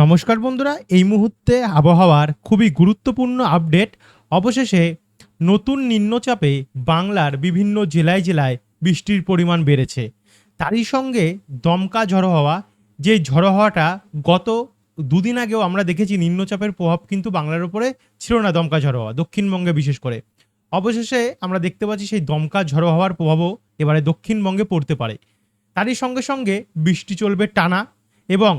নমস্কার বন্ধুরা, এই মুহূর্তে আবহাওয়ার খুবই গুরুত্বপূর্ণ আপডেট। অবশেষে নতুন নিম্নচাপে বাংলার বিভিন্ন জেলায় জেলায় বৃষ্টির পরিমাণ বেড়েছে। তারই সঙ্গে দমকা ঝড়ো হওয়া, যে ঝড়ো হওয়াটা গত দুদিন আগেও আমরা দেখেছি নিম্নচাপের প্রভাব কিন্তু বাংলার উপরে ছিল না দমকা ঝড়ো হওয়া, দক্ষিণবঙ্গে বিশেষ করে। অবশেষে আমরা দেখতে পাচ্ছি সেই দমকা ঝড়ো হওয়ার প্রভাবও এবারে দক্ষিণবঙ্গে পড়তে পারে। তারই সঙ্গে সঙ্গে বৃষ্টি চলবে টানা এবং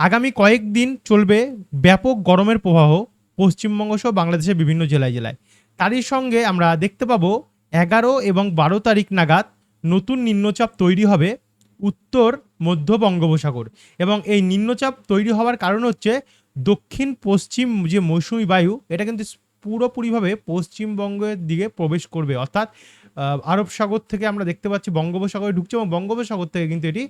আগামী কয়েকদিন চলবে ব্যাপক গরমের প্রবাহ পশ্চিমবঙ্গ সহ বাংলাদেশের বিভিন্ন জেলায় জেলায়। তারই সঙ্গে আমরা দেখতে পাবো এগারো এবং বারো তারিখ নাগাদ নতুন নিম্নচাপ তৈরি হবে উত্তর, মধ্য বঙ্গোপসাগর এবং এই নিম্নচাপ তৈরি হওয়ার কারণ হচ্ছে দক্ষিণ পশ্চিম যে মৌসুমী বায়ু, এটা কিন্তু পুরোপুরিভাবে পশ্চিমবঙ্গের দিকে প্রবেশ করবে। অর্থাৎ আরব সাগর থেকে আমরা দেখতে পাচ্ছি বঙ্গোপসাগরে ঢুকছে এবং বঙ্গোপসাগর থেকে কিন্তু এটি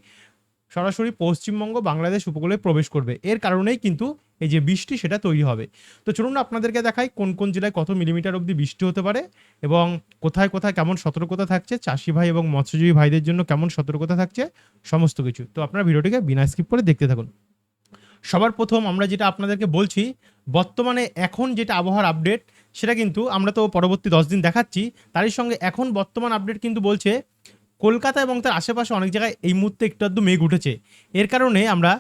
সরাসরি পশ্চিমবঙ্গ, বাংলাদেশ উপকূলে প্রবেশ করবে। এর কারণেই কিন্তু এই যে বৃষ্টি, সেটা তৈরি হবে। তো চলুন আপনাদেরকে দেখাই কোন কোন জেলায় কত মিলিমিটার অবধি বৃষ্টি হতে পারে এবং কোথায় কোথায় কেমন সতর্কতা থাকছে চাষি ভাই এবং মৎস্যজীবী ভাইদের জন্য কেমন সতর্কতা থাকছে, সমস্ত কিছু। তো আপনারা ভিডিওটিকে বিনা স্কিপ করে দেখতে থাকুন। সবার প্রথম আমরা যেটা আপনাদেরকে বলছি, বর্তমানে এখন যেটা আবহাওয়ার আপডেট সেটা কিন্তু আমরা তো পরবর্তী দশ দিন দেখাচ্ছি, তারই সঙ্গে এখন বর্তমান আপডেট কিন্তু বলছে কলকাতা এবং তার আশেপাশে অনেক জায়গায় এই মুহূর্তে একটু আধটু মেঘ উঠেছে। এর কারণে আমরা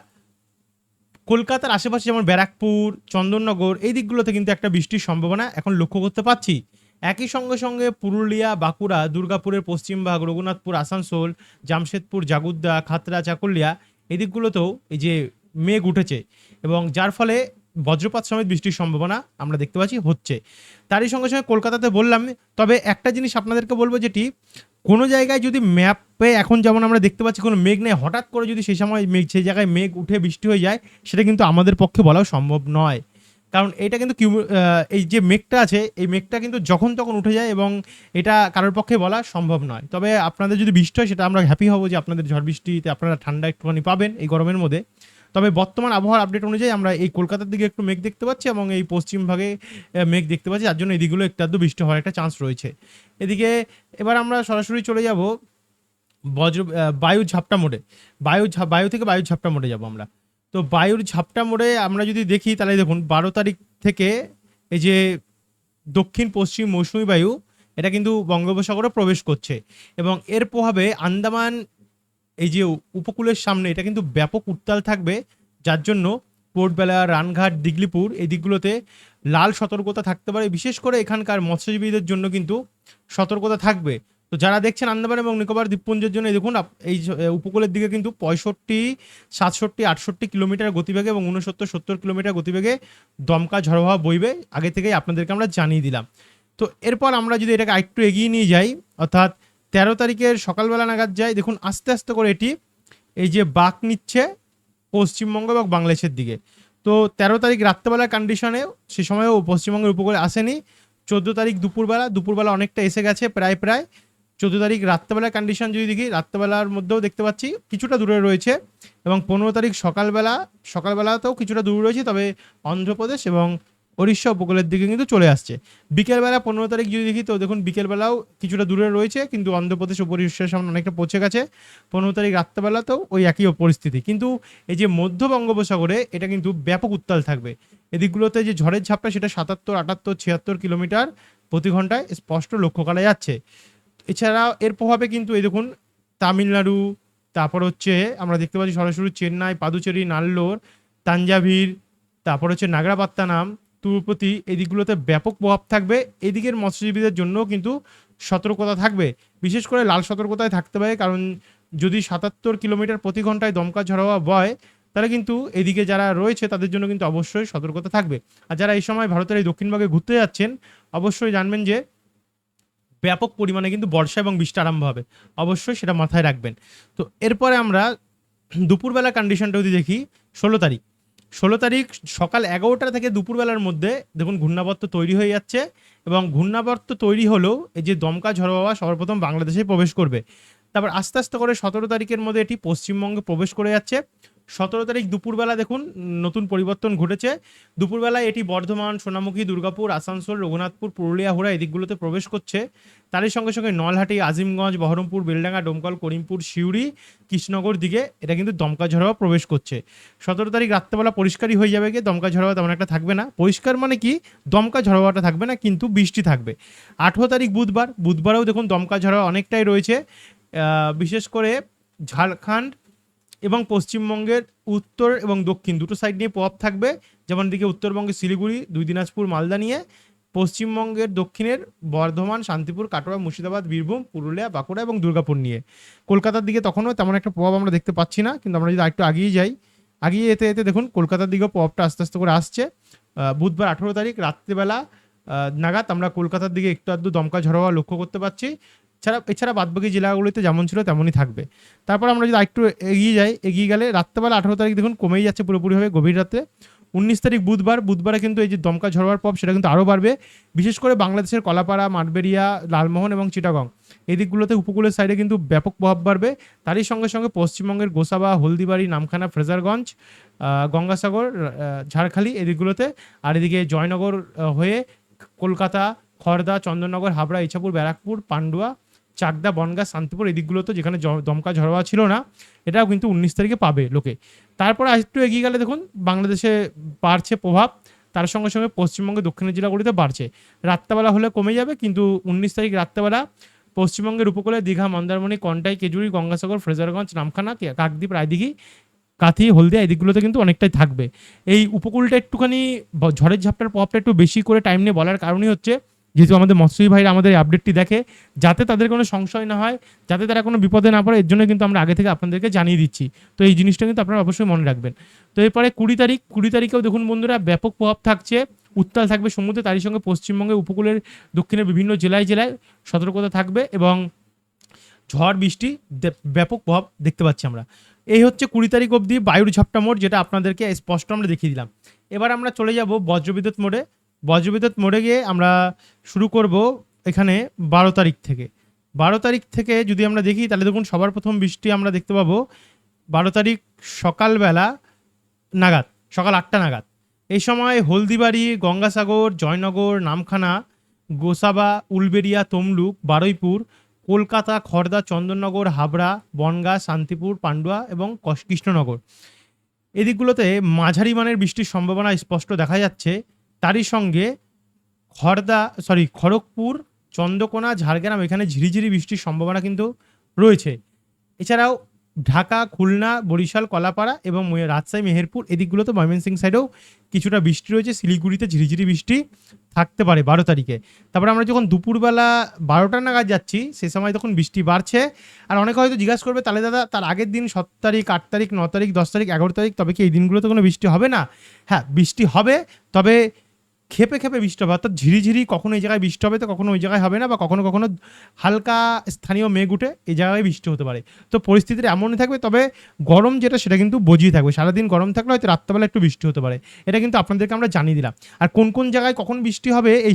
কলকাতার আশেপাশে যেমন ব্যারাকপুর, চন্দননগর, এই দিকগুলোতে কিন্তু একটা বৃষ্টির সম্ভাবনা এখন লক্ষ্য করতে পারছি একই সঙ্গে সঙ্গে পুরুলিয়া, বাঁকুড়া, দুর্গাপুরের পশ্চিমভাগ রঘুনাথপুর, আসানসোল, জামশেদপুর, জাগুদ্দা, খাতড়া, চাকুলিয়া, এই দিকগুলোতেও এই যে মেঘ উঠেছে। এবং যার ফলে বজ্রপাত সমেত বৃষ্টির সম্ভাবনা আমরা দেখতে পাচ্ছি হচ্ছে। তারই সঙ্গে সঙ্গে কলকাতাতে বললাম, তবে একটা জিনিস আপনাদেরকে বলব যেটি, কোনো জায়গায় যদি ম্যাপে এখন যেমন আমরা দেখতে পাচ্ছি কোনো মেঘ নেই, হঠাৎ করে যদি সেই সময় মেঘ, সেই জায়গায় মেঘ উঠে বৃষ্টি হয়ে যায়, সেটা কিন্তু আমাদের পক্ষে বলাও সম্ভব নয়। কারণ এটা কিন্তু কিউ- এই যে মেঘটা আছে, এই মেঘটা কিন্তু যখন তখন উঠে যায় এবং এটা কারোর পক্ষে বলা সম্ভব নয়। তবে আপনাদের যদি বৃষ্টি হয়, সেটা আমরা হ্যাপি হব যে আপনাদের ঝড় বৃষ্টিতে আপনারা ঠান্ডা একটুখানি পাবেন এই গরমের মধ্যে। তবে বর্তমান আবহাওয়ার আপডেট অনুযায়ী আমরা এই কলকাতার দিকে একটু মেঘ দেখতে পাচ্ছি এবং এই পশ্চিম ভাগে মেঘ দেখতে পাচ্ছি। যার জন্য এই দিকগুলো একটু আধটু বৃষ্টি হওয়ার একটা চান্স রয়েছে। এদিকে এবার আমরা সরাসরি চলে যাব বজ্র বায়ুর ঝাপটা মোড়ে। বায়ু বায়ু থেকে বায়ুর ঝাপটা মোড়ে যাব আমরা। তো বায়ুর ঝাপটা মোড়ে আমরা যদি দেখি, তাহলে দেখুন, বারো তারিখ থেকে এই যে দক্ষিণ পশ্চিম মৌসুমী বায়ু, এটা কিন্তু বঙ্গোপসাগরে প্রবেশ করছে। এবং এর প্রভাবে আন্দামান এই যে উপকূলের সামনে, এটা কিন্তু ব্যাপক উত্তাল থাকবে, যার জন্য পোর্টবেলা রানঘাট, দিগলিপুর এই দিকগুলোতে লাল সতর্কতা থাকতে পারে। বিশেষ করে এখানকার মৎস্যজীবীদের জন্য কিন্তু সতর্কতা থাকবে। তো যারা দেখছেন আন্দামান এবং নিকোবর দ্বীপপুঞ্জের জন্য দেখুন এই উপকূলের দিকে কিন্তু পঁয়ষট্টি, সাতষট্টি, আটষট্টি কিলোমিটার গতিবেগে এবং উনসত্তর সত্তর কিলোমিটার গতিবেগে দমকা ঝড়ো হওয়া বইবে। আগে থেকেই আপনাদেরকে আমরা জানিয়ে দিলাম। তো এরপর আমরা যদি এটাকে আরেকটু এগিয়ে নিয়ে যাই, অর্থাৎ তেরো তারিখের সকালবেলা নাগাদ যাই দেখুন, আস্তে আস্তে করে এটি এই যে বাঁক নিচ্ছে পশ্চিমবঙ্গ এবং বাংলাদেশের দিকে। তো তেরো তারিখ রাত্রেবেলার কন্ডিশনে সে সময়ও পশ্চিমবঙ্গের উপকূলে আসেনি। চোদ্দ তারিখ দুপুরবেলা দুপুরবেলা অনেকটা এসে গেছে, প্রায় প্রায়। চোদ্দ তারিখ রাত্রেবেলার কন্ডিশন যদি দেখি, রাত্রেবেলার মধ্যেও দেখতে পাচ্ছি, কিছুটা দূরে রয়েছে এবং পনেরো তারিখ সকালবেলা, সকালবেলাতেও কিছুটা দূরে রয়েছে। তবে অন্ধ্রপ্রদেশ এবং উড়িষ্যা উপকূলের দিকে কিন্তু চলে আসছে। বিকেলবেলা পনেরো তারিখ যদি দেখি তো দেখুন বিকেলবেলাও কিছুটা দূরে রয়েছে, কিন্তু অন্ধ্রপ্রদেশ ও উড়িষ্যার সামনে অনেকটা পৌঁছে গেছে। পনেরো তারিখ রাত্রেবেলাতেও ওই একই পরিস্থিতি। কিন্তু এই যে মধ্য বঙ্গোপসাগরে এটা কিন্তু ব্যাপক উত্তাল থাকবে। এদিকগুলোতে যে ঝড়ের ঝাপটা সেটা সাতাত্তর, আটাত্তর, ছিয়াত্তর কিলোমিটার প্রতি ঘন্টায় স্পষ্ট লক্ষ্য করা যাচ্ছে। এছাড়া এর প্রভাবে কিন্তু এই দেখুন তামিলনাড়ু, তারপর হচ্ছে আমরা দেখতে পাচ্ছি সরাসরি চেন্নাই, পাদুচেরি, নাল্লোর, তাঞ্জাভির, তারপর হচ্ছে নাগরাপাত্তানাম তুরুপতি এই দিকগুলোতে ব্যাপক প্রভাব থাকবে। এদিকের মৎস্যজীবীদের জন্য কিন্তু সতর্কতা থাকবে। বিশেষ করে লাল সতর্কতায় থাকতে পারে, কারণ যদি সাতাত্তর কিলোমিটার প্রতি ঘন্টায় দমকা ঝড়োয়া বয়, তাহলে কিন্তু এদিকে যারা রয়েছে তাদের জন্য কিন্তু অবশ্যই সতর্কতা থাকবে। আর যারা এই সময় ভারতের এই দক্ষিণভাগে ঘুরতে যাচ্ছেন, অবশ্যই জানবেন যে ব্যাপক পরিমাণে কিন্তু বর্ষা এবং বৃষ্টি আরম্ভ হবে। অবশ্যই সেটা মাথায় রাখবেন। তো এরপরে আমরা দুপুরবেলা কন্ডিশনটা যদি দেখি, ষোলো তারিখ। ষোলো তারিখ সকাল এগারোটা থেকে দুপুরবেলার মধ্যে দেখুন ঘূর্ণাবর্ত তৈরি হয়ে যাচ্ছে এবং ঘূর্ণাবর্ত তৈরি হলেও এই যে দমকা ঝড় হওয়া সর্বপ্রথম বাংলাদেশে প্রবেশ করবে। তারপর আস্তে আস্তে করে সতেরো তারিখের মধ্যে এটি পশ্চিমবঙ্গে প্রবেশ করে যাচ্ছে। সতেরো তারিখ দুপুরবেলা দেখুন, নতুন পরিবর্তন ঘটেছে। দুপুরবেলায় এটি বর্ধমান, সোনামুখী, দুর্গাপুর, আসানসোল, রঘুনাথপুর, পুরুলিয়া হুড়া এদিকগুলোতে প্রবেশ করছে। তারই সঙ্গে সঙ্গে নলহাটি, আজিমগঞ্জ, বহরমপুর, বেলডাঙ্গা, ডোমকল, করিমপুর, সিউড়ি, কৃষ্ণনগর দিকে এটা কিন্তু দমকা ঝড়োয়া প্রবেশ করছে। সতেরো তারিখ রাত্রেবেলা পরিষ্কারই হয়ে যাবে গিয়ে দমকা ঝড়োয়া তেমন একটা থাকবে না। পরিষ্কার মানে কি? দমকা ঝড়োয়াটা থাকবে না, কিন্তু বৃষ্টি থাকবে। আঠেরো তারিখ বুধবার, বুধবারেও দেখুন দমকা ঝড়োয়া অনেকটাই রয়েছে। বিশেষ করে ঝাড়খণ্ড এবং পশ্চিমবঙ্গের উত্তর এবং দক্ষিণ দুটো সাইড নিয়ে প্রভাব থাকবে। যেমন দিকে উত্তরবঙ্গে শিলিগুড়ি, দুই দিনাজপুর, মালদা নিয়ে। পশ্চিমবঙ্গের দক্ষিণের বর্ধমান, শান্তিপুর, কাটোয়া, মুর্শিদাবাদ, বীরভূম, পুরুলিয়া, বাঁকুড়া এবং দুর্গাপুর নিয়ে। কলকাতার দিকে তখনও তেমন একটা প্রভাব আমরা দেখতে পাচ্ছি না, কিন্তু আমরা যদি আরেকটু আগিয়ে যাই, আগিয়ে যেতে যেতে দেখুন, কলকাতার দিকেও প্রভাবটা আস্তে আস্তে করে আসছে। বুধবার আঠেরো তারিখ, রাত্রিবেলা নাগাদ আমরা কলকাতার দিকে একটু আধটু দমকা ঝড় হওয়া লক্ষ্য করতে পারছি। ছাড়া এছাড়া বাদবাকি জেলাগুলিতে যেমন ছিল তেমনই থাকবে। তারপর আমরা যদি আরেকটু এগিয়ে যাই, এগিয়ে গেলে রাত্রেবেলা আঠেরো তারিখ দেখুন কমেই যাচ্ছে পুরোপুরিভাবে গভীর রাতে উনিশ তারিখ বুধবার, বুধবারে কিন্তু এই যে দমকা ঝড়োয়ার পপ সেটা কিন্তু আরও বাড়বে। বিশেষ করে বাংলাদেশের কলাপাড়া মাঠবেরিয়া লালমোহন এবং চিটাগং। এই দিকগুলোতে উপকূলের সাইডে কিন্তু ব্যাপক প্রভাব বাড়বে। তারই সঙ্গে সঙ্গে পশ্চিমবঙ্গের গোসাবা, হলদিবাড়ি, নামখানা, ফ্রেজারগঞ্জ গঙ্গাসাগর ঝাড়খালি এই দিকগুলোতে। আর এদিকে জয়নগর হয়ে কলকাতা খড়দা চন্দননগর, হাবড়া, ইছাপুর, ব্যারাকপুর, পান্ডুয়া চাকদা, বনগাঁ, শান্তিপুর এই দিকগুলোতে যেখানে দমকা ঝড়োয়া ছিল না, এটাও কিন্তু উনিশ তারিখে পাবে লোকে। তারপরে একটু এগিয়ে গেলে দেখুন, বাংলাদেশে বাড়ছে প্রভাব, তার সঙ্গে সঙ্গে পশ্চিমবঙ্গে দক্ষিণের জেলাগুলিতে বাড়ছে। রাত্রেবেলা হলে কমে যাবে, কিন্তু উনিশ তারিখ রাত্রেবেলা পশ্চিমবঙ্গের উপকূলে দীঘা, মন্দারমণি, কন্টাই কেজুরি গঙ্গাসাগর, ফ্রেজারগঞ্জ, নামখানা কাকদ্বীপ, রায়দিঘি, কাথি, হলদিয়া এই দিকগুলোতে কিন্তু অনেকটাই থাকবে। এই উপকূলটা একটুখানি ঝড়ের ঝাপটার প্রভাবটা একটু বেশি করে টাইম নিয়ে বলার কারণই হচ্ছে যেহেতু আমাদের মৎস্যজীবী ভাইরা আমাদের এই আপডেটটি দেখে, যাতে তাদের কোনো সংশয় না হয়, যাতে তারা কোনো বিপদে না পড়ে, এর জন্য কিন্তু আমরা আগে থেকে আপনাদেরকে জানিয়ে দিচ্ছি। তো এই জিনিসটা কিন্তু আপনারা অবশ্যই মনে রাখবেন। তো এরপরে কুড়ি তারিখ, কুড়ি তারিখেও দেখুন বন্ধুরা, ব্যাপক প্রভাব থাকছে। উত্তাল থাকবে সমুদ্রে, তারই সঙ্গে পশ্চিমবঙ্গের উপকূলের, দক্ষিণের বিভিন্ন জেলায় জেলায় সতর্কতা থাকবে এবং ঝড়, বৃষ্টি ব্যাপক প্রভাব দেখতে পাচ্ছি আমরা। এই হচ্ছে কুড়ি তারিখ অবধি বায়ুর ঝাপটা মোড, যেটা আপনাদেরকে স্পষ্ট আমরা দেখিয়ে দিলাম। এবার আমরা চলে যাব বজ্রবিদ্যুৎ মোডে। বজ্রবিদ্যুৎ মোডে গিয়ে আমরা শুরু করব এখানে বারো তারিখ থেকে। বারো তারিখ থেকে যদি আমরা দেখি, তাহলে দেখুন সবার প্রথম বৃষ্টি আমরা দেখতে পাবো বারো তারিখ সকালবেলা নাগাদ, সকাল আটটা নাগাদ। এই সময় হলদিবাড়ি, গঙ্গাসাগর, জয়নগর, নামখানা, গোসাবা, উলবেড়িয়া, তমলুক, বারুইপুর, কলকাতা খড়দা চন্দননগর, হাবড়া, বনগাঁ, শান্তিপুর, পান্ডুয়া এবং কৃষ্ণনগর। এদিকগুলোতে মাঝারি মানের বৃষ্টির সম্ভাবনা স্পষ্ট দেখা যাচ্ছে। তারই সঙ্গে খড়দা সরি খড়গপুর, চন্দ্রকোনা, ঝাড়গ্রাম এখানে ঝিরিঝিরি বৃষ্টির সম্ভাবনা কিন্তু রয়েছে। এছাড়াও ঢাকা, খুলনা, বরিশাল, কলাপাড়া এবং রাজশাহী, মেহেরপুর এদিকগুলোতে ময়মনসিং সাইডেও কিছুটা বৃষ্টি রয়েছে। শিলিগুড়িতে ঝিরিঝিরি বৃষ্টি থাকতে পারে বারো তারিখে। তারপরে আমরা যখন দুপুরবেলা বারোটা নাগাদ যাচ্ছি, সে সময় তখন বৃষ্টি বাড়ছে। আর অনেকে হয়তো জিজ্ঞাসা করবে, তাহলে দাদা, তার আগের দিন সাত তারিখ, আট তারিখ, ন তারিখ, দশ তারিখ, এগারো তারিখ, তবে কি এই দিনগুলোতে কোনো বৃষ্টি হবে না? হ্যাঁ বৃষ্টি হবে, তবে খেপে খেপে বৃষ্টি হবে, অর্থাৎ ঝিরিঝিরি কখনো এই জায়গায় বৃষ্টি হবে তো কখনো ওই জায়গায় হবে না বা কখনো কখনো হালকা স্থানীয় মেঘ উঠে এই জায়গায় বৃষ্টি হতে পারে। তো পরিস্থিতিটা এমনই থাকবে, তবে গরম যেটা সেটা কিন্তু বজিয়ে থাকবে। সারাদিন গরম থাকলে হয়তো রাত্রেবেলা একটু বৃষ্টি হতে পারে। এটা কিন্তু আপনাদেরকে আমরা জানিয়ে দিলাম। আর কোন কোন জায়গায় কখন বৃষ্টি হবে, এই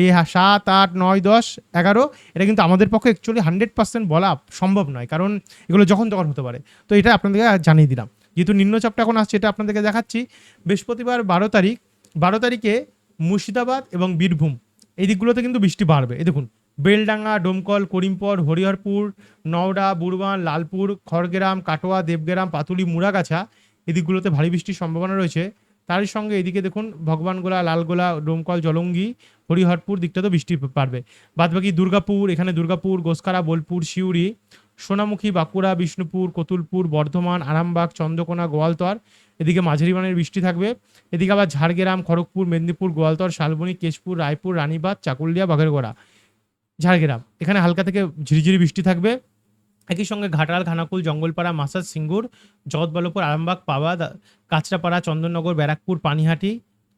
এই সাত, আট, নয়, দশ, এগারো, এটা কিন্তু আমাদের পক্ষে অ্যাকচুয়ালি হান্ড্রেড পার্সেন্ট বলা সম্ভব নয়, কারণ এগুলো যখন তখন হতে পারে। তো এটা আপনাদেরকে জানিয়ে দিলাম। যেহেতু নিম্নচাপটা এখন আসছে, এটা আপনাদেরকে দেখাচ্ছি। বৃহস্পতিবার বারো তারিখ, বারো তারিখে মুর্শিদাবাদ এবং বীরভূম। এই দিকগুলোতে কিন্তু বৃষ্টি বাড়বে। এই দেখুন, বেলডাঙ্গা, ডোমকল, করিমপর, হরিহরপুর, নওডা বুরবান লালপুর, খড়গ্রাম, কাটোয়া, দেবগ্রাম, পাতুলি মুরাগাছা এই দিকগুলোতে ভারী বৃষ্টির সম্ভাবনা রয়েছে। তারই সঙ্গে এদিকে দেখুন, ভগবানগোলা, লালগোলা, ডোমকল, জলঙ্গি, হরিহরপুর দিকটাতেও বৃষ্টি পারবে। বাদবাকি দুর্গাপুর, এখানে দুর্গাপুর গোসকারা বোলপুর শিউরি সোনামুখী, বাঁকুড়া, বিষ্ণুপুর, কতুলপুর, বর্ধমান, আরামবাগ, চন্দ্রকোনা, গোয়ালতর। এদিকে মাঝারি মানের বৃষ্টি থাকবে। এদিকে আবার ঝাড়গ্রাম, খড়গপুর, মেদিনীপুর, গোয়ালতর, শালবনী, কেশপুর, রায়পুর রানীবাদ চাকুলিয়া, বাঘেরগোড়া। ঝাড়গ্রাম, এখানে হালকা থেকে ঝিরিঝিরি বৃষ্টি থাকবে। একই সঙ্গে ঘাটাল খানাকুল জঙ্গলপাড়া, মাসাজ, সিঙ্গুর জগৎবল্লভপুর আরামবাগ, পাওয়া, কাঁচরাপাড়া, চন্দননগর, ব্যারাকপুর, পানিহাটি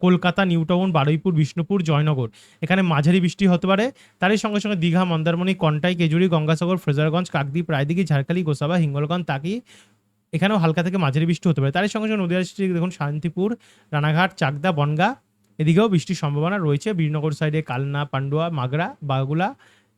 কলকাতা নিউটাউন বারুইপুর, বিষ্ণুপুর, জয়নগর। এখানে মাঝারি বৃষ্টি হতে পারে। তারই সঙ্গে সঙ্গে দীঘা, মন্দারমণি, কন্টাই, কেজুরি, গঙ্গাসাগর, ফ্রেজারগঞ্জ, কাকদ্বীপ, রায়দিঘি, ঝাড়খালি, গোসাবা, হিঙ্গলগঞ্জ, তাকি এখানেও হালকা থেকে মাঝারি বৃষ্টি হতে পারে। তারই সঙ্গে সঙ্গে নদীয়া ডিস্ট্রিক্ট দেখুন শান্তিপুর, রানাঘাট, চাকদা, বনগা, এদিকেও বৃষ্টির সম্ভাবনা রয়েছে। বীরনগর সাইডে কালনা, পান্ডুয়া, মাগরা, বাগুলা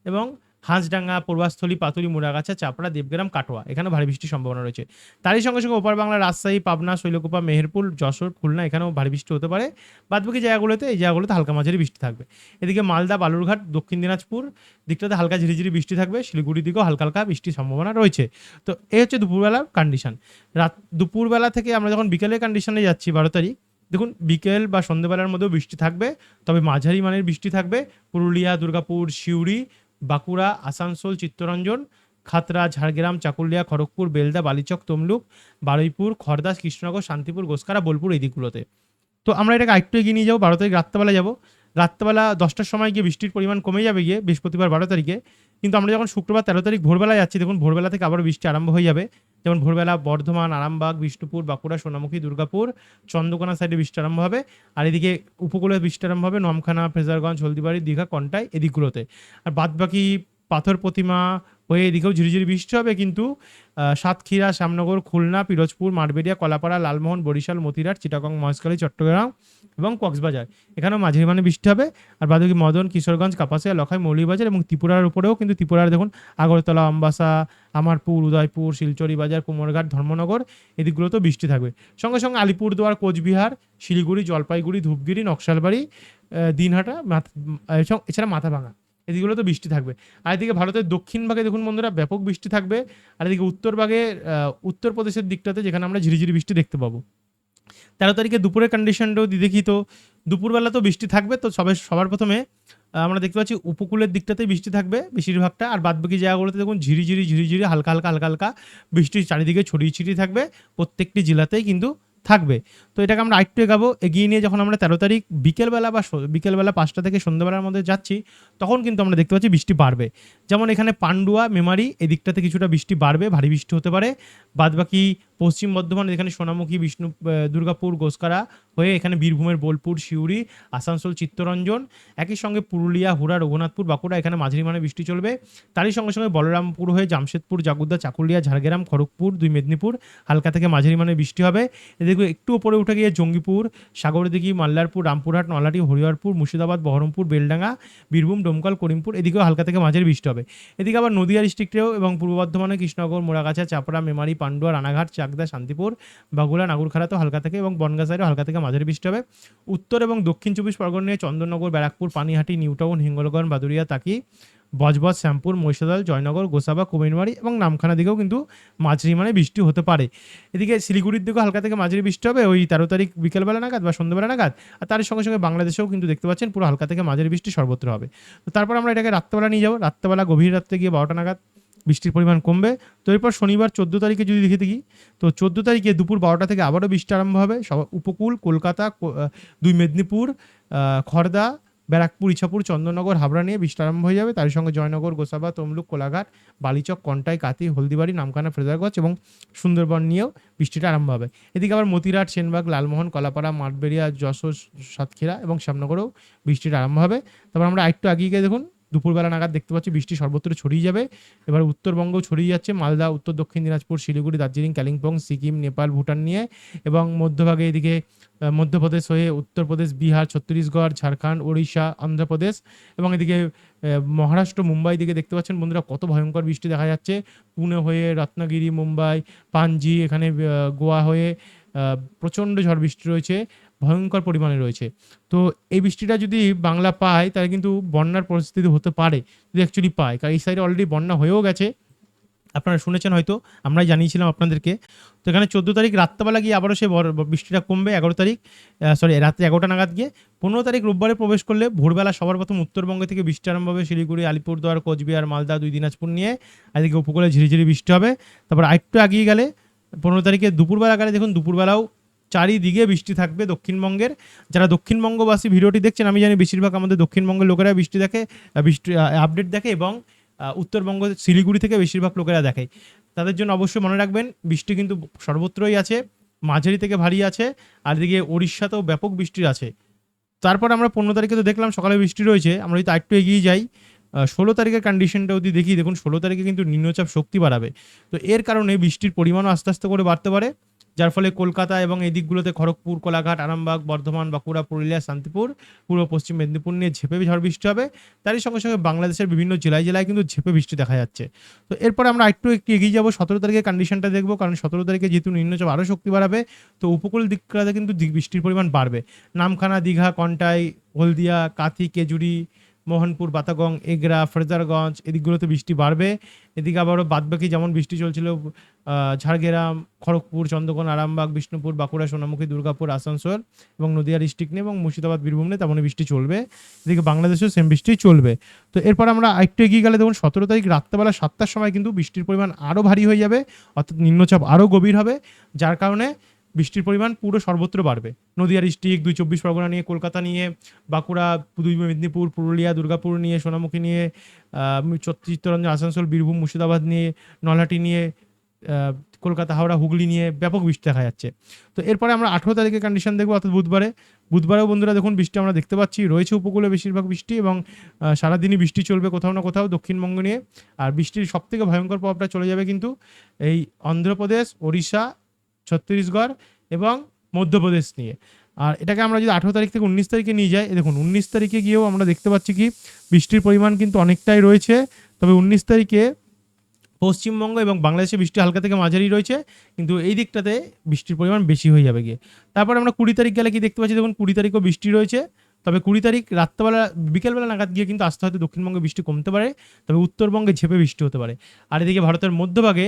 এবং হাঁসডাঙ্গা, পূর্বাস্থলী, পাতুরি, মুড়াগাছা, চাপড়া, দেবগ্রাম, কাটোয়া। এখানেও ভারী বৃষ্টির সম্ভাবনা রয়েছে। তারই সঙ্গে সঙ্গে ওপার বাংলা রাজশাহী, পাবনা, শৈলকুপা, মেহেরপুর, যশোর, খুলনা, এখানেও ভারী বৃষ্টি হতে পারে। বাদবাকি জায়গাগুলোতে এই জায়গাগুলোতে হালকা মাঝারি বৃষ্টি থাকবে। এদিকে মালদা, বালুরঘাট, দক্ষিণ দিনাজপুর দিকটাতে হালকা ঝিরিঝিরি বৃষ্টি থাকবে। শিলিগুড়ির দিকেও হালকা হালকা বৃষ্টির সম্ভাবনা রয়েছে। তো এই হচ্ছে দুপুরবেলার কন্ডিশন রাত দুপুরবেলা থেকে আমরা যখন বিকেলের কন্ডিশনে যাচ্ছি বারো তারিখ, দেখুন বিকেল বা সন্ধ্যেবেলার মধ্যেও বৃষ্টি থাকবে, তবে মাঝারি মানের বৃষ্টি থাকবে। পুরুলিয়া, দুর্গাপুর, সিউড়ি বাঁকুড়া, আসানসোল, চিত্তরঞ্জন খাতড়া ঝাড়গ্রাম, চাকুলিয়া, খড়গপুর, বেলদা, বালিচক, তমলুক, বারুইপুর, খড়দাস, কৃষ্ণনগর, শান্তিপুর গোসকারা বোলপুর এই দিকগুলোতে। তো আমরা এটাকে আরেকটু এগিয়ে নিয়ে যাব বারো তারিখ রাত্রেবেলা যাব। রাত্রেবেলা দশটার সময় গিয়ে বৃষ্টির পরিমাণ কমে যাবে গিয়ে বৃহস্পতিবার বারো তারিখে। কিন্তু আমরা যখন শুক্রবার তেরো তারিখ ভোরবেলা যাচ্ছি, দেখুন ভোরবেলা থেকে আবার বৃষ্টি আরম্ভ হয়ে যাবে। যেমন ভোরবেলা বর্ধমান, আরামবাগ, বিষ্ণুপুর, বাঁকুড়া, সোনামুখী, দুর্গাপুর, চন্দ্রকোনা সাইডে বৃষ্টি আরম্ভ হবে। আর এদিকে উপকূলে বৃষ্টি আরম্ভ হবে, নমখানা ফ্রেজারগঞ্জ হলদিবাড়ি, দীঘা, কন্টাই এদিকগুলোতে। আর বাদবাকি পাথর প্রতিমা হয়ে এদিকেও ঝিরিঝিরি বৃষ্টি হবে, কিন্তু সাতক্ষীরা, শ্যামনগর, খুলনা, পিরোজপুর, মাঠবেড়িয়া, কলাপাড়া, লালমোহন, বরিশাল, মতিরাট, চিটাগং, মহেশখালী, চট্টগ্রাম এবং কক্সবাজার। এখানেও মাঝারি মানে বৃষ্টি হবে। আর বাদবাকি মদন, কিশোরগঞ্জ, কাপাসিয়া, লখাই, মৌলিবাজার এবং ত্রিপুরার উপরেও কিন্তু ত্রিপুরার দেখুন, আগরতলা আমবাসা আমারপুর, উদয়পুর, শিলচরি বাজার, কুমোরঘাট, ধর্মনগর, এদিকগুলোতেও বৃষ্টি থাকবে। সঙ্গে সঙ্গে আলিপুরদুয়ার, কোচবিহার, শিলিগুড়ি, জলপাইগুড়ি, ধূপগিরি, নকশালবাড়ি দিনহাটা এছাড়া মাথাভাঙা এদিকগুলো তো বৃষ্টি থাকবে। আর এদিকে ভারতের দক্ষিণ ভাগে দেখুন বন্ধুরা, ব্যাপক বৃষ্টি থাকবে। আর এদিকে উত্তর ভাগে উত্তরপ্রদেশের দিকটাতে যেখানে আমরা ঝিরিঝিরি বৃষ্টি দেখতে পাবো। তেরো তারিখে দুপুরের কন্ডিশনটাও দেখি তো দুপুরবেলা তো বৃষ্টি থাকবে, তো সবাই সবার প্রথমে আমরা দেখতে পাচ্ছি উপকূলের দিকটাতেই বৃষ্টি থাকবে বেশিরভাগটা। আর বাদবাকি জায়গাগুলোতে দেখুন ঝিরিঝিরি ঝিরিঝিরি হালকা হালকা হালকা হালকা বৃষ্টি চারিদিকে ছড়িয়ে ছিটিয়ে থাকবে। প্রত্যেকটি জেলাতেই কিন্তু থাকবে। তো এটাকে আমরা আরেকটু এগাবো। এগিয়ে নিয়ে যখন আমরা তেরো তারিখ বিকেলবেলা বা বিকেলবেলা পাঁচটা থেকে সন্ধ্যাবেলার মধ্যে যাচ্ছি, তখন কিন্তু আমরা দেখতে পাচ্ছি বৃষ্টি বাড়বে। যেমন এখানে পান্ডুয়া, মেমারি, এদিকটাতে কিছুটা বৃষ্টি বাড়বে, ভারী বৃষ্টি হতে পারে। বাদবাকি পশ্চিম বর্ধমান, এখানে সোনামুখী, বিষ্ণু দুর্গাপুর, গোসকারা হয়ে এখানে বীরভূমের বোলপুর, সিউড়ি, আসানসোল, চিত্তরঞ্জন। একই সঙ্গে পুরুলিয়া, হুড়া, রঘুনাথপুর, বাঁকুড়া, এখানে মাঝারি মানে বৃষ্টি চলবে। তারই সঙ্গে সঙ্গে বলরামপুর হয়ে জামশেদপুর, জাগুদ্দা, চাকুলিয়া, ঝাড়গ্রাম, খড়গপুর, দুই মেদিনীপুর, হালকা থেকে মাঝারি মানে বৃষ্টি হবে। এদিকে একটু উপরে উঠে গিয়ে জঙ্গিপুর, সাগরদিঘি, মাল্লারপুর, রামপুরহাট নলাটি হরিহরপুর, মুর্শিদাবাদ, বহরমপুর, বেলডাঙ্গা, বীরভূম, ডোমকল, করিমপুর, এদিকেও হালকা থেকে মাঝারি বৃষ্টি হবে। এদিকে আবার নদিয়া ডিস্ট্রিক্টেও এবং পূর্ব বর্ধমানে কৃষ্ণনগর, মোড়াগাছা, চাপড়া, মেমারি, পান্ডুয়া, রানাঘাট চাকদা, শান্তিপুর, বাগুলা, নাগুরখাড়াতেও হালকা থেকে এবং বনগা হালকা থেকে মাঝারি বৃষ্টি হবে। উত্তর এবং দক্ষিণ চব্বিশ পরগনা নিয়ে চন্দননগর, ব্যারাকপুর, পানিহাটি, নিউটাউন হিঙ্গলগঞ্জ বাদুরিয়া তাকি, বজবজ, শ্যামপুর, মহিষাদল, জয়নগর, গোসাবা, কুমিরমারি এবং নামখানা দিকেও কিন্তু মাঝারি মানে বৃষ্টি হতে পারে। এদিকে শিলিগুড়ির দিকেও হালকা থেকে মাঝারি বৃষ্টি হবে। ওই তেরো তারিখ বিকেলবেলা নাগাদ বা সন্ধ্যাবেলা নাগাদ। আর তার সঙ্গে সঙ্গে বাংলাদেশেও কিন্তু দেখতে পাচ্ছেন পুরো হালকা থেকে মাঝারি বৃষ্টি সর্বত্র হবে। তো তারপর আমরা এটাকে রাত্রেবেলা নিয়ে যাব। রাত্রেবেলা গভীর রাত্রে গিয়ে বারোটা নাগাদ বৃষ্টির পরিমাণ কমবে। তো এরপর শনিবার চোদ্দ তারিখে যদি দেখে দেখি, তো চোদ্দ তারিখে দুপুর বারোটা থেকে আবারও বৃষ্টি আরম্ভ হবে। সব উপকূল, কলকাতা দুই মেদিনীপুর খড়দা ব্যারাকপুর, ইছাপুর, চন্দননগর, হাবড়া নিয়ে বৃষ্টি আরম্ভ হয়ে যাবে। তার সঙ্গে জয়নগর, গোসাবা, তমলুক, কোলাঘাট, বালিচক, কন্টাই, কাতি, হলদিবাড়ি, নামখানা ফ্রেজারগঞ্জ এবং সুন্দরবন নিয়েও বৃষ্টিটা আরম্ভ হবে। এদিকে আবার মতিরাট সেনবাগ, লালমোহন, কলাপাড়া, মাঠবেড়িয়া, যশোর, সাতক্ষীরা এবং শ্যামনগরেও বৃষ্টিটা আরম্ভ হবে। তারপর আমরা একটু আগিয়ে গিয়ে দেখুন দুপুরবেলা নাগাদ দেখতে পাচ্ছি বৃষ্টি সর্বত্র ছড়িয়ে যাবে। এবার উত্তরবঙ্গও ছড়িয়ে যাচ্ছে, মালদা, উত্তর দক্ষিণ দিনাজপুর, শিলিগুড়ি, দার্জিলিং, কালিম্পং, সিকিম, নেপাল, ভুটান নিয়ে এবং মধ্যভাগে এদিকে মধ্যপ্রদেশ হয়ে উত্তরপ্রদেশ, বিহার, ছত্তিশগড়, ঝাড়খণ্ড, ওড়িশা, অন্ধ্রপ্রদেশ এবং এদিকে মহারাষ্ট্র, মুম্বাই দিকে দেখতে পাচ্ছেন বন্ধুরা কত ভয়ঙ্কর বৃষ্টি দেখা যাচ্ছে। পুনে হয়ে রত্নগিরি, মুম্বাই পাঞ্জি এখানে গোয়া হয়ে প্রচণ্ড ঝড় বৃষ্টি রয়েছে। ভয়ঙ্কর পরিমাণে রয়েছে। তো এই বৃষ্টিটা যদি বাংলা পায়, তাহলে কিন্তু বন্যার পরিস্থিতি হতে পারে, যদি অ্যাকচুয়ালি পায়। কারণ এই সাইডে অলরেডি বন্যা হয়েও গেছে। আপনারা শুনেছেন হয়তো, আমরাই জানিয়েছিলাম আপনাদেরকে। তো এখানে চোদ্দ তারিখ রাত্রেবেলা গিয়ে আবারও সে বৃষ্টিটা কমবে, এগারো তারিখ সরি রাত্রে এগারোটা নাগাদ গিয়ে পনেরো তারিখ রোববারে প্রবেশ করলে ভোরবেলা সবার প্রথম উত্তরবঙ্গ থেকে বৃষ্টি আরম্ভ হবে। শিলিগুড়ি, আলিপুরদুয়ার, কোচবিহার, মালদা, দুই দিনাজপুর নিয়ে এদিকে উপকূলে ঝিরিঝিরি বৃষ্টি হবে। তারপর আরেকটু এগিয়ে গেলে পনেরো তারিখে দুপুরবেলা গেলে দেখুন, দুপুরবেলাও চারিদিকে বৃষ্টি থাকবে দক্ষিণবঙ্গের। যারা দক্ষিণবঙ্গবাসী ভিডিওটি দেখছেন, আমি জানি বেশিরভাগ আমাদের দক্ষিণবঙ্গের লোকেরা বৃষ্টি দেখে বৃষ্টি আপডেট দেখে এবং উত্তরবঙ্গ, শিলিগুড়ি থেকে বেশিরভাগ লোকেরা দেখে। তাদের জন্য অবশ্যই মনে রাখবেন, বৃষ্টি কিন্তু সর্বত্রই আছে, মাঝারি থেকে ভারী আছে, আর এদিকে উড়িষ্যাতেও ব্যাপক বৃষ্টি আছে। তারপর আমরা পনেরো তারিখে তো দেখলাম সকালে বৃষ্টি রয়েছে, আমরা যদি একটু এগিয়ে যাই ষোলো তারিখের কন্ডিশনটা যদি দেখি, দেখুন ষোলো তারিখে কিন্তু নিম্নচাপ শক্তি বাড়াবে। তো এর কারণে বৃষ্টির পরিমাণও আস্তে আস্তে করে বাড়তে পারে। যার ফলে কলকাতা এবং এই দিকগুলোতে খড়গপুর, কোলাঘাট, আরামবাগ, বর্ধমান, বাঁকুড়া, পুরুলিয়া, শান্তিপুর, পূর্ব পশ্চিম মেদিনীপুর নিয়ে ঝেপে ঝড় বৃষ্টি হবে। তারই সঙ্গে সঙ্গে বাংলাদেশের বিভিন্ন জেলায় জেলায় কিন্তু ঝেপে বৃষ্টি দেখা যাচ্ছে। তো এরপর আমরা একটু একটু এগিয়ে যাব। সতেরো তারিখের কন্ডিশনটা দেখব, কারণ সতেরো তারিখে যেহেতু নিম্নচাপ আরও শক্তি বাড়াবে, তো উপকূল দিকটাতে কিন্তু বৃষ্টির পরিমাণ বাড়বে। নামখানা, দীঘা, কন্টাই, হলদিয়া, কাথি, কেজুরি মোহনপুর, বাতাগং, এগরা, ফ্রেজারগঞ্জ, এদিকগুলোতে বৃষ্টি বাড়বে। এদিকে আবারও বাদবাকি যেমন বৃষ্টি চলছিল ঝাড়গ্রাম, খড়গপুর চন্দ্রকোনা আরামবাগ, বিষ্ণুপুর, বাঁকুড়া, সোনামুখী, দুর্গাপুর, আসানসোল এবং নদিয়া, ডিস্ট্রিক্ট নিয়ে এবং মুর্শিদাবাদ, বীরভূম নিয়ে তেমনই বৃষ্টি চলবে। এদিকে বাংলাদেশেও সেম বৃষ্টি চলবে। তো এরপর আমরা একটু এগিয়ে গেলে দেখুন, সতেরো তারিখ রাত্রেবেলা সাতটার সময় কিন্তু বৃষ্টির পরিমাণ আরও ভারী হয়ে যাবে, অর্থাৎ নিম্নচাপ আরও গভীর হবে, যার কারণে বৃষ্টির পরিমাণ পুরো সর্বত্র বাড়বে। নদিয়া ডিস্ট্রিক্ট, দুই চব্বিশ পরগনা নিয়ে, কলকাতা নিয়ে, বাঁকুড়া, দুই মেদিনীপুর, পুরুলিয়া, দুর্গাপুর নিয়ে, সোনামুখী নিয়ে চিত্তরঞ্জন আসানসোল, বীরভূম, মুর্শিদাবাদ নিয়ে, নলহাটি নিয়ে কলকাতা, হাওড়া, হুগলি নিয়ে ব্যাপক বৃষ্টি দেখা যাচ্ছে। তো এরপরে আমরা আঠেরো তারিখের কন্ডিশন দেখব, অর্থাৎ বুধবারে। বুধবারেও বন্ধুরা দেখুন, বৃষ্টি আমরা দেখতে পাচ্ছি। রয়েছে উপকূলে বেশিরভাগ বৃষ্টি এবং সারাদিনই বৃষ্টি চলবে কোথাও না কোথাও দক্ষিণবঙ্গ নিয়ে। আর বৃষ্টির সব থেকে ভয়ঙ্কর প্রভাবটা চলে যাবে কিন্তু এই অন্ধ্রপ্রদেশ, ওড়িশা ছত্তিশগড় এবং মধ্যপ্রদেশ নিয়ে। আর এটাকে আমরা যদি আঠেরো তারিখ থেকে উনিশ তারিখে নিয়ে যাই, দেখুন, উনিশ তারিখে গিয়েও আমরা দেখতে পাচ্ছি কি, বৃষ্টির পরিমাণ কিন্তু অনেকটাই রয়েছে। তবে উনিশ তারিখে পশ্চিমবঙ্গ এবং বাংলাদেশে বৃষ্টি হালকা থেকে মাঝারি রয়েছে, কিন্তু এই দিকটাতে বৃষ্টির পরিমাণ বেশি হয়ে যাবে গিয়ে। তারপর আমরা কুড়ি তারিখ গেলে কি দেখতে পাচ্ছি, দেখুন, কুড়ি তারিখও বৃষ্টি রয়েছে। তবে কুড়ি তারিখ রাত্রেবেলা, বিকেলবেলা নাগাদ গিয়ে কিন্তু আস্তে হয়তো দক্ষিণবঙ্গে বৃষ্টি কমতে পারে, তবে উত্তরবঙ্গে ঝেপে বৃষ্টি হতে পারে। আর এদিকে ভারতের মধ্যভাগে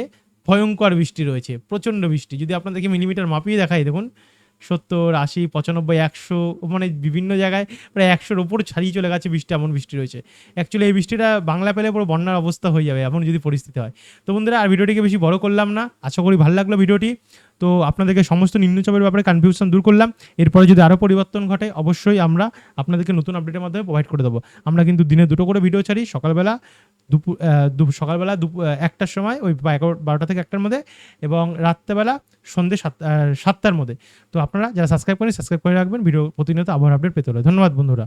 ভয়ঙ্কর বৃষ্টি রয়েছে, প্রচণ্ড বৃষ্টি। যদি আপনাদেরকে মিলিমিটার মাপিয়ে দেখাই, দেখুন, সত্তর, আশি, পঁচানব্বই, একশো মানে বিভিন্ন জায়গায় প্রায় একশোর ওপর ছাড়িয়ে চলে গেছে বৃষ্টি, এমন বৃষ্টি রয়েছে। অ্যাকচুয়ালি এই বৃষ্টিটা বাংলা পেলে পুরো বন্যার অবস্থা হয়ে যাবে, এমন যদি পরিস্থিতি হয়। তো বন্ধুরা, আর ভিডিওটিকে বেশি বড় করলাম না। আশা করি ভালো লাগল ভিডিওটি। তো আপনাদেরকে সমস্ত নিম্নচাপের ব্যাপারে কনফিউশন দূর করলাম। এরপরে যদি আরও পরিবর্তন ঘটে, অবশ্যই আমরা আপনাদেরকে নতুন আপডেটের মাধ্যমে প্রোভাইড করে দেবো। আমরা কিন্তু দিনে দুটো করে ভিডিও ছাড়ি, সকালবেলা, দুপুর সকালবেলা দুপুর একটার সময়, ওই বারোটা থেকে একটার মধ্যে, এবং রাত্রেবেলা সন্ধ্যে সাত সাতটার মধ্যে। তো আপনারা যারা সাবস্ক্রাইব করেন সাবস্ক্রাইব করে রাখবেন ভিডিও প্রতিনিয়ত আবহাওয়ার আপডেট পেতে হলে। ধন্যবাদ বন্ধুরা।